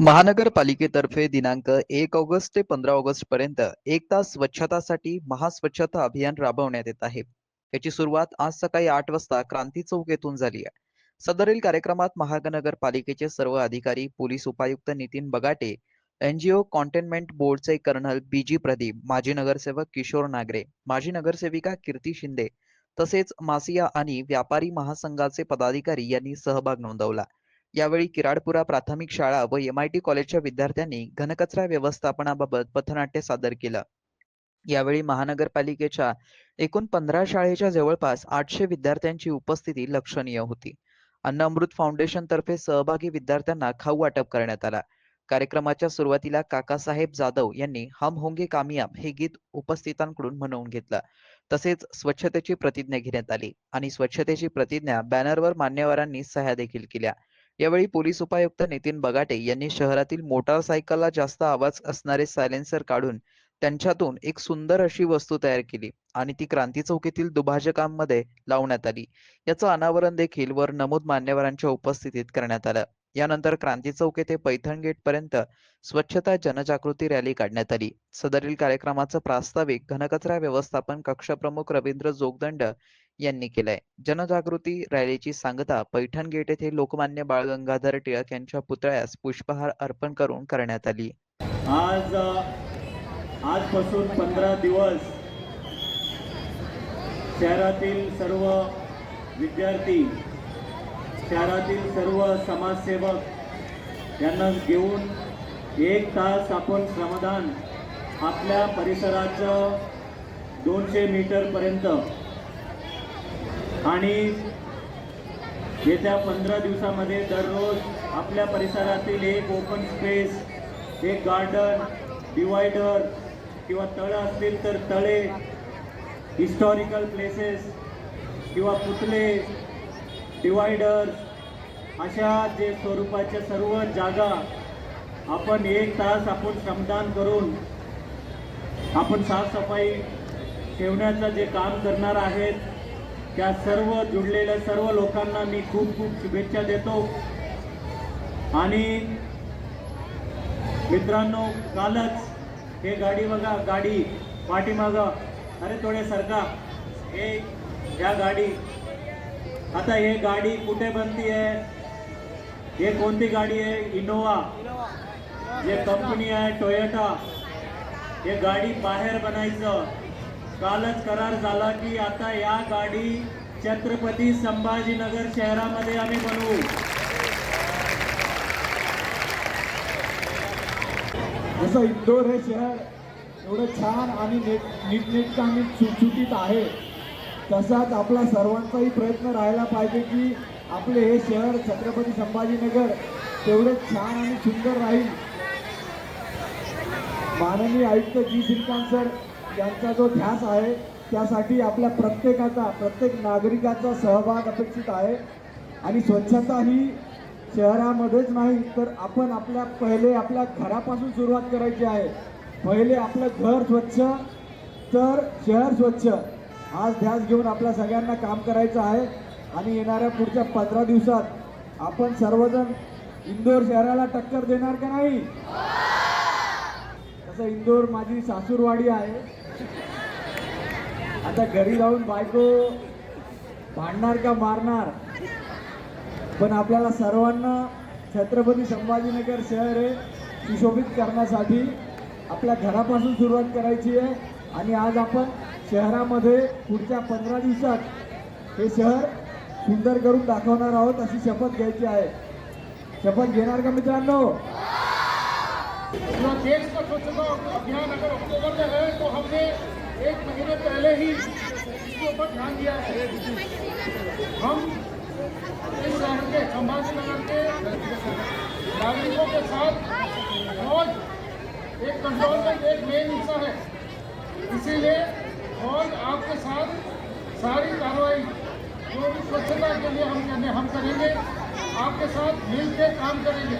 महानगरपालिकेतर्फे दिनांक एक ऑगस्ट ते पंधरा ऑगस्ट पर्यंत एक तास स्वच्छतासाठी महास्वच्छता अभियान राबवण्यात येत आहे. याची सुरुवात आज सकाळी आठ वाजता क्रांती चौक येथून झाली आहे. सदरील कार्यक्रमात महानगरपालिकेचे सर्व अधिकारी पोलीस उपायुक्त नितीन बगाटे एनजीओ कॉन्टेनमेंट बोर्डचे कर्नल बीजी प्रदीप माजी नगरसेवक किशोर नागरे माजी नगरसेविका कीर्ती शिंदे तसेच मासिया आणि व्यापारी महासंघाचे पदाधिकारी यांनी सहभाग नोंदवला. यावेळी किराडपुरा प्राथमिक शाळा व एम आय टी कॉलेजच्या विद्यार्थ्यांनी घनकचरा व्यवस्थापनाबाबत पथनाट्य सादर केलं. यावेळी महानगरपालिकेच्या एकूण पंधरा शाळेच्या जवळपास आठशे विद्यार्थ्यांची उपस्थिती लक्षणीय होती. अन्न अमृत फाउंडेशन तर्फे सहभागी विद्यार्थ्यांना खाऊ वाटप करण्यात आला. कार्यक्रमाच्या सुरुवातीला काकासाहेब जाधव यांनी हम होंगे कामयाब हे गीत उपस्थितांकडून म्हणवून घेतलं. तसेच स्वच्छतेची प्रतिज्ञा घेण्यात आली आणि स्वच्छतेची प्रतिज्ञा बॅनरवर मान्यवरांनी सह्या देखील केल्या. यावेळी पोलीस उपायुक्त नितीन बगाटे यांनी शहरातील मोटारसायकलला जास्त आवाज असणारे सायलेन्सर काढून त्यांच्यातून एक सुंदर अशी वस्तू तयार केली आणि ती क्रांती चौकीतील दुभाजकांमध्ये लावण्यात आली. याचं अनावरण देखील वर नमूद मान्यवरांच्या उपस्थितीत करण्यात आलं. यानंतर क्रांती चौक येथे पैठण गेट पर्यंत स्वच्छता जनजागृती रॅली काढण्यात आली. सदरील कार्यक्रमाचं प्रास्ताविक घनकचरा व्यवस्थापन कक्षप्रमुख रवींद्र जोगदंड यांनी केलंय. जनजागृती रॅलीची सांगता पैठण गेट येथे लोकमान्य बाळ गंगाधर टिळक यांच्या पुतळ्यास पुष्पहार अर्पण करून करण्यात आली. आज आजपासून पंधरा दिवस शहरातील सर्व विद्यार्थी शहरातील सर्व समाजसेवक यांना घेऊन एक तास आपण श्रमदान आपल्या परिसराचं दोनशे मीटरपर्यंत आणि येत्या पंधरा दिवसामध्ये दररोज आपल्या परिसरातील एक ओपन स्पेस एक गार्डन डिवायडर किंवा तळं असतील तर तळे हिस्टॉरिकल प्लेसेस किंवा पुतले डिवायडर्स अशा जे स्वरूपाच्या सर्व जागा आपण एक तास आपण श्रमदान करून आपण साफसफाई ठेवण्याचं जे काम करणार आहेत त्या सर्व जुडलेल्या सर्व लोकांना मी खूप खूप शुभेच्छा देतो. आणि मित्रांनो कालच हे गाडी बघा गाडी पाठीमागं अरे थोडे सरका हे या गाडी आता हे गाडी कुठे बनती आहे? हे कोणती गाडी आहे? इनोवा. जे कंपनी आहे टोयोटा. हे गाडी बाहेर बनायचं. कालच करार झाला की आता या गाडी छत्रपती संभाजीनगर शहरामध्ये आम्ही बनवू. जसं इंदोर हे शहर एवढं छान आणि नीट नीटनेटकं आणि सुटसुटीत आहे. तसाच आपला सर्वांचाही प्रयत्न राहायला पाहिजे की आपले हे शहर छत्रपती संभाजीनगर तेवढे छान आणि सुंदर राहील. माननीय आयुक्त जी. श्रीकांत सर यांचा जो ध्यास आहे त्यासाठी आपल्या प्रत्येकाचा प्रत्येक नागरिकाचा सहभाग अपेक्षित आहे. आणि स्वच्छता ही शहरामध्येच नाही तर आपण आपल्या पहिले आपल्या घरापासून सुरुवात करायची आहे. पहिले आपलं घर स्वच्छ तर शहर स्वच्छ. आज ध्यास घेऊन आपल्या सगळ्यांना काम करायचं आहे. आणि येणाऱ्या पुढच्या पंधरा दिवसात आपण सर्वजण इंदोर शहराला टक्कर देणार का नाही? तसं इंदोर माझी सासूरवाडी आहे. आता घरी जाऊन बायको भांडणार का मारणार? पण आपल्याला सर्वांना छत्रपती संभाजीनगर शहर हे सुशोभित करण्यासाठी आपल्या घरापासून सुरुवात करायची आहे. आणि आज आपण शहरामध्ये पुढच्या पंधरा दिवसात हे शहर सुंदर करून दाखवणार आहोत, अशी शपथ घ्यायची आहे. शपथ घेणार का मित्रांनो? जो देश का स्वच्छता अभियान अगर अक्टूबर में है तो हमने एक महीने पहले ही इसके ऊपर ध्यान दिया है। हम इस शहर के, संभाजीनगर के नागरिकों के साथ रोज एक कंट्रोलमेंट एक मेन हिस्सा है। इसीलिए साथ सारी कार्रवाई जो भी स्वच्छता के लिए हम करने हम करेंगे आपके साथ मिल के काम करेंगे।